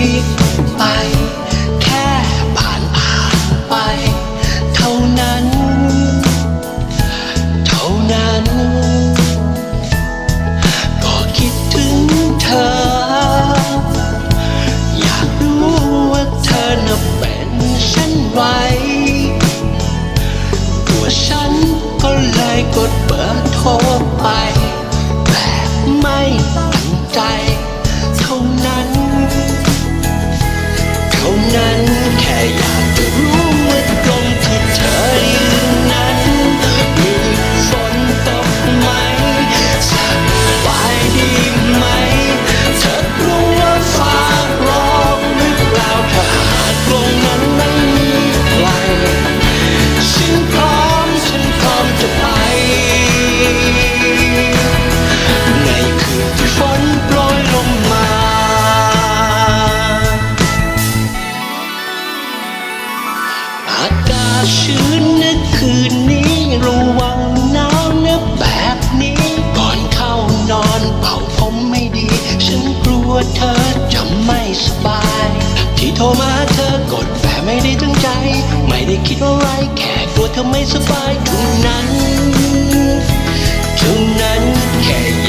You. ไม่ได้ตั้งใจ ไม่ได้คิดอะไร แค่ตัวเธอไม่สบายเท่านั้นเท่านั้นแค่